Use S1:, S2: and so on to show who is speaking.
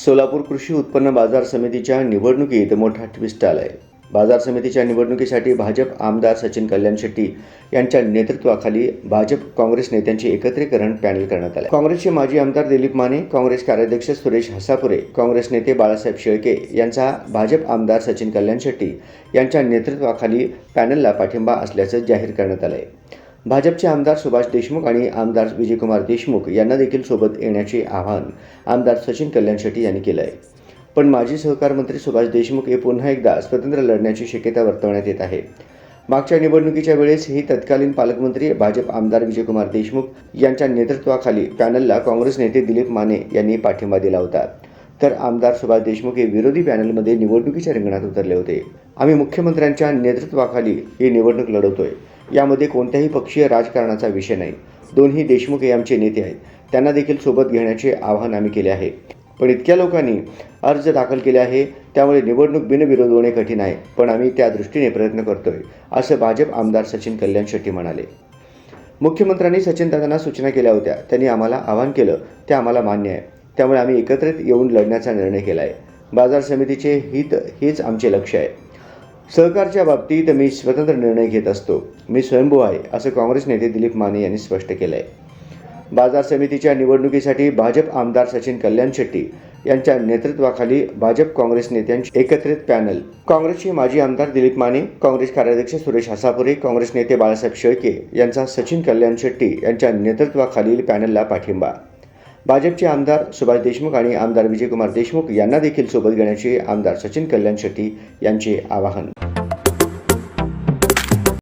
S1: सोलापूर कृषी उत्पन्न बाजार समितीच्या निवडणुकीत मोठा ट्विस्ट आहे बाजार समितीच्या निवडणुकीसाठी भाजप आमदार सचिन कल्याण शेट्टी यांच्या नेतृत्वाखाली भाजप काँग्रेस नेत्यांचे एकत्रीकरण पॅनल करण्यात आले काँग्रेसचे माजी आमदार दिलीप माने काँग्रेस कार्याध्यक्ष सुरेश हसापुरे काँग्रेस नेते बाळासाहेब शेळके यांचा भाजप आमदार सचिन कल्याण शेट्टी यांच्या नेतृत्वाखाली पॅनलला पाठिंबा असल्याचं जाहीर करण्यात आलं आहे भाजपचे आमदार सुभाष देशमुख आणि आमदार विजयकुमार देशमुख यांना देखील सोबत येण्याचे आवाहन आमदार सचिन कल्याण शेट्टी यांनी केलं आहे पण माजी सहकार मंत्री सुभाष देशमुख हे पुन्हा एकदा स्वतंत्र लढण्याची शक्यता वर्तवण्यात येत आहे. मागच्या निवडणुकीच्या वेळेस ही तत्कालीन पालकमंत्री भाजप आमदार विजयकुमार देशमुख यांच्या नेतृत्वाखाली पॅनलला काँग्रेस नेते दिलीप माने यांनी पाठिंबा दिला होता. तर आमदार सुभाष देशमुख हे विरोधी पॅनलमध्ये निवडणुकीच्या रिंगणात उतरले होते. आम्ही मुख्यमंत्र्यांच्या नेतृत्वाखाली ही निवडणूक लढवतोय. यामध्ये कोणत्याही पक्षीय राजकारणाचा विषय नाही. दोन्ही देशमुख हे आमचे नेते आहेत. त्यांना देखील सोबत घेण्याचे आवाहन आम्ही केले आहे. पण इतक्या लोकांनी अर्ज दाखल केले आहे त्यामुळे निवडणूक बिनविरोध होणे कठीण आहे. पण आम्ही त्या दृष्टीने प्रयत्न करतोय असं भाजप आमदार सचिन कल्याण शेट्टी म्हणाले. मुख्यमंत्र्यांनी सचिनदादांना सूचना केल्या होत्या. त्यांनी आम्हाला आवाहन केलं ते आम्हाला मान्य आहे. त्यामुळे आम्ही एकत्रित येऊन लढण्याचा निर्णय केला आहे बाजार समितीचे हित हेच आमचे लक्ष आहे. सहकारच्या बाबतीत मी स्वतंत्र निर्णय घेत असतो. मी स्वयंभू आहे असं काँग्रेस नेते दिलीप माने यांनी स्पष्ट केलं आहे बाजार समितीच्या निवडणुकीसाठी भाजप आमदार सचिन कल्याण शेट्टी यांच्या नेतृत्वाखाली भाजप काँग्रेस नेत्यांची एकत्रित पॅनल. काँग्रेसचे माजी आमदार दिलीप माने काँग्रेस कार्याध्यक्ष सुरेश हसापुरे काँग्रेस नेते बाळासाहेब शेळके यांचा सचिन कल्याण शेट्टी यांच्या नेतृत्वाखालील पॅनलला पाठिंबा. भाजपचे आमदार सुभाष देशमुख आणि आमदार विजयकुमार देशमुख यांना देखील सोबत घेण्याचे आमदार सचिन कल्याण शेट्टी यांचे आवाहन.